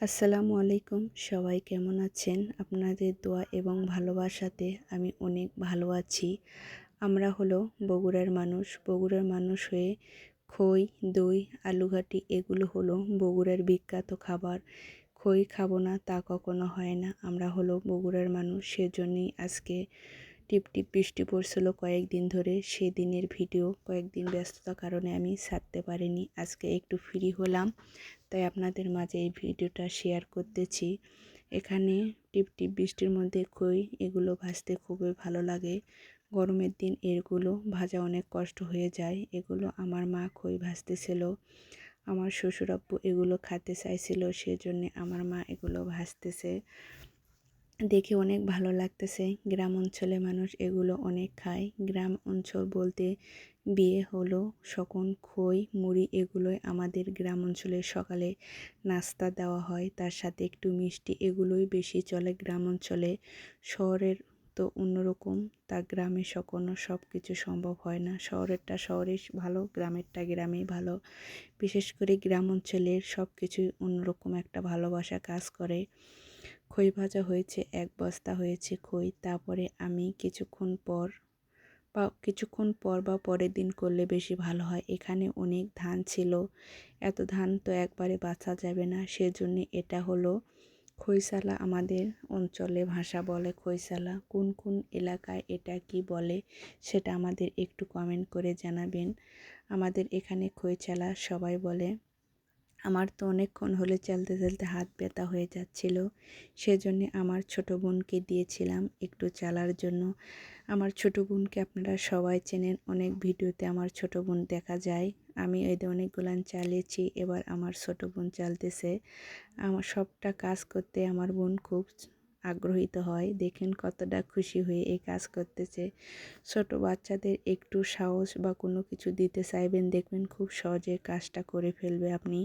আসসালামু আলাইকুম। সবাই কেমন আছেন? আপনাদের দোয়া এবং ভালোবাসাতে আমি অনেক ভালো আছি। আমরা হলো বগুড়ার মানুষ। বগুড়ার মানুষ হয়ে খই, দই, আলুঘাটি এগুলো হলো বগুড়ার বিখ্যাত খাবার। খই খাব না তা কখনো হয় না। আমরা হলো বগুড়ার মানুষ। সেজন্যই আজকে টিপ টিপ বৃষ্টি পড়ছিল কয়েকদিন ধরে। সেদিনের ভিডিও কয়েকদিন ব্যস্ততার কারণে আমি ছাড়তে পারিনি। আজকে একটু ফ্রি হলাম। তাই আপনাদের মাঝে এই ভিডিওটা শেয়ার করতেছি। এখানে টিপ টিপ বৃষ্টির মধ্যে খই, এগুলো ভাজতে খুবই ভালো লাগে। গরমের দিন এগুলো ভাজা অনেক কষ্ট হয়ে যায়। এগুলো আমার মা খই ভাজতেছিল। আমার শ্বশুর আব্বু এগুলো খেতে চাইছিল, সেজন্যে আমার মা এগুলো ভাজতেছে। দেখে অনেক ভালো লাগতেছে। গ্রাম অঞ্চলে মানুষ এগুলো অনেক খায়। গ্রাম অঞ্চল বলতে বিয়ে হলো সকন খই, মুড়ি এগুলোই আমাদের গ্রাম অঞ্চলে সকালে নাস্তা দেওয়া হয়। তার সাথে একটু মিষ্টি এগুলোই বেশি চলে গ্রাম অঞ্চলে শহরের তো অন্যরকম, তা গ্রামে সকনো সব কিছু সম্ভব হয় না। শহরেরটা শহরে ভালো, গ্রামেরটা গ্রামেই ভালো। বিশেষ করে গ্রাম অঞ্চলের সব কিছুই অন্যরকম একটা ভালোবাসা কাজ করে। খই ভাজা হয়েছে, এক বস্তা হয়েছে খই। তারপরে আমি কিছুক্ষণ পর বা কিছুক্ষণ পর বা পরের দিন করলে বেশি ভালো হয়। এখানে অনেক ধান ছিল। এত ধান তো একবারে বাছা যাবে না। সেজন্য এটা হলো খৈসালা আমাদের অঞ্চলে ভাষা বলে খৈসালা কোন কোন এলাকায় এটা কি বলে সেটা আমাদের একটু কমেন্ট করে জানাবেন। আমাদের এখানে খৈচালা সবাই বলে। আমার তো অনেকক্ষণ হলে চলতে চলতে হাত ব্যথা হয়ে যাচ্ছিল। সেজন্য আমার ছোট বোনকে দিয়েছিলাম একটু চালার জন্য। আমার ছোট বোনকে আপনারা সবাই চেনেন, অনেক ভিডিওতে আমার ছোট বোন দেখা যায়। আমি এই অনেকগুলান চালিয়েছি, এবার আমার ছোট বোন চালতেছে। আমার সবটা কাজ করতে আমার বোন খুব আগ্রহিত হয়। দেখেন কতটা খুশি হয়ে এই কাজ করতেছে। ছোট বাচ্চাদের একটু সাহস বা কোনো কিছু দিতে চাইবেন, দেখবেন খুব সহজে কাজটা করে ফেলবে আপনি।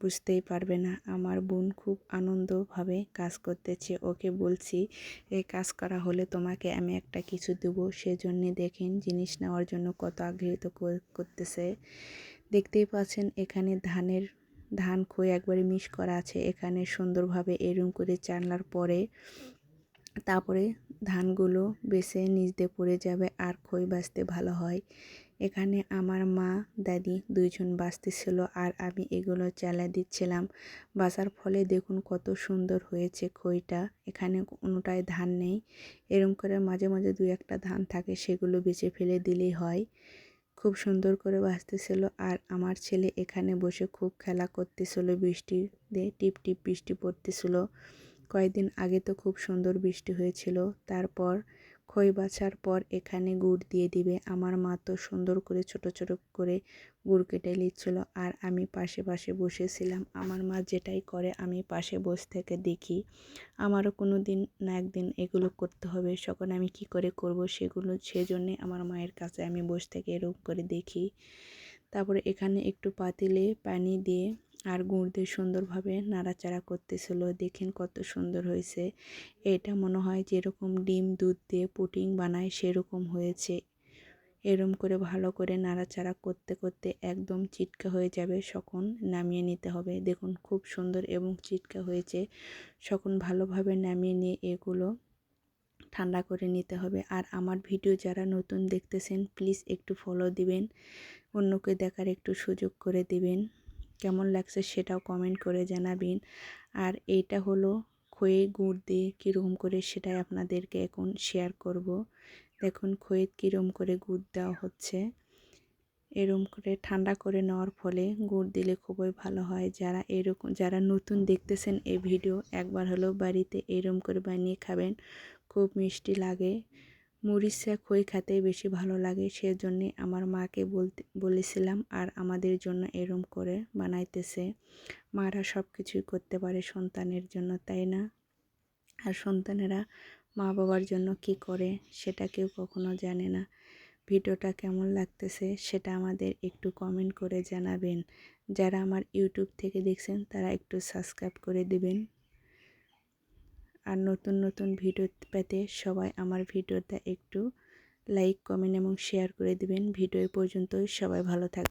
বুঝতেই পারবে না। আমার বোন খুব আনন্দভাবে কাজ করতেছে। ওকে বলছি, এই কাজ করা হলে তোমাকে আমি একটা কিছু দেবো। সেজন্যে দেখেন জিনিস নেওয়ার জন্য কত আগ্রহিত করতেছে। দেখতেই পাচ্ছেন এখানে ধানের ধান খই একবারে মিশ করা আছে। এখানে সুন্দরভাবে এরম করে চানলার পরে তারপরে ধানগুলো বেছে নিচ দিয়ে পড়ে যাবে আর খই বাঁচতে ভালো হয়। এখানে আমার মা, দাদি দুইজন বাঁচতেছিল আর আমি এগুলো চালা দিচ্ছিলাম। বাসার ফলে দেখুন কত সুন্দর হয়েছে খইটা। এখানে কোনোটায় ধান নেই। এরম করে মাঝে মাঝে দু একটা ধান থাকে সেগুলো বেছে ফেলে দিলেই হয়। খুব সুন্দর করে বাঁচতেছিল আর আমার ছেলে এখানে বসে খুব খেলা করতেছিল, বৃষ্টিতে টিপ টিপ বৃষ্টি পড়তেছিল। কয়েকদিন আগে তো খুব সুন্দর বৃষ্টি হয়েছিল, তারপর খই বাছার পর এখানে গুড় দিয়ে দিবে। আমার মা তো সুন্দর করে ছোট ছোট করে গুড় কেটে নিচ্ছিল আর আমি পাশে পাশে বসেছিলাম। আমার মা যেটাই করে আমি পাশে বসে থেকে দেখি। আমারও কোনো দিন না একদিন এগুলো করতে হবে, সকল আমি কি করে করব সেগুলো, সেজন্যে আমার মায়ের কাছে আমি বসে থেকে এরকম করে দেখি। তারপরে এখানে একটু পাতিলে পানি দিয়ে আর গুড় দিয়ে সুন্দরভাবে নাড়াচাড়া করতেছিল। দেখেন কত সুন্দর হয়েছে। এটা মনে হয় যেরকম ডিম দুধ দিয়ে পুটিং বানায় সেরকম হয়েছে। এরম করে ভালো করে নাড়াচাড়া করতে করতে একদম চিটকা হয়ে যাবে সখন নামিয়ে নিতে হবে। দেখুন খুব সুন্দর এবং চিটকা হয়েছে। সখন ভালোভাবে নামিয়ে নিয়ে এগুলো ঠান্ডা করে নিতে হবে। আর আমার ভিডিও যারা নতুন দেখতেছেন, প্লিজ একটু ফলো দিবেন। অন্যকে দেখার একটু সুযোগ করে দিবেন। কেমন লাগছে সেটাও কমেন্ট করে জানাবেন। আর এইটা হলো খয়ে গুড় দিয়ে কীরকম করে সেটাই আপনাদেরকে এখন শেয়ার করব। দেখুন খয়ে কীরকম করে গুড় দেওয়া হচ্ছে। এরম করে ঠান্ডা করে নেওয়ার ফলে গুড় দিলে খুবই ভালো হয়। যারা এরকম, যারা নতুন দেখতেছেন এই ভিডিও একবার হলেও বাড়িতে এরম করে বানিয়ে খাবেন, খুব মিষ্টি লাগে। মরিচা খই খেতে বেশি ভালো লাগে, সেজন্যে আমার মাকে বলতে, বলেছিলাম, আর আমাদের জন্য এরম করে বানাইতেছে। মারা সব কিছুই করতে পারে সন্তানের জন্য, তাই না? আর সন্তানেরা মা বাবার জন্য কি করে, সেটা কেউ কখনো জানে না। ভিডিওটা কেমন লাগতেছে, সেটা আমাদের একটু কমেন্ট করে জানাবেন। যারা আমার ইউটিউব থেকে দেখছেন, তারা একটু সাবস্ক্রাইব করে দেবেন। আর নতুন নতুন ভিডিও পেতে সবাই আমার ভিডিওটা একটু লাইক কমেন্ট এবং শেয়ার করে দিবেন। ভিডিও পর্যন্তই সবাই ভালো থাকবে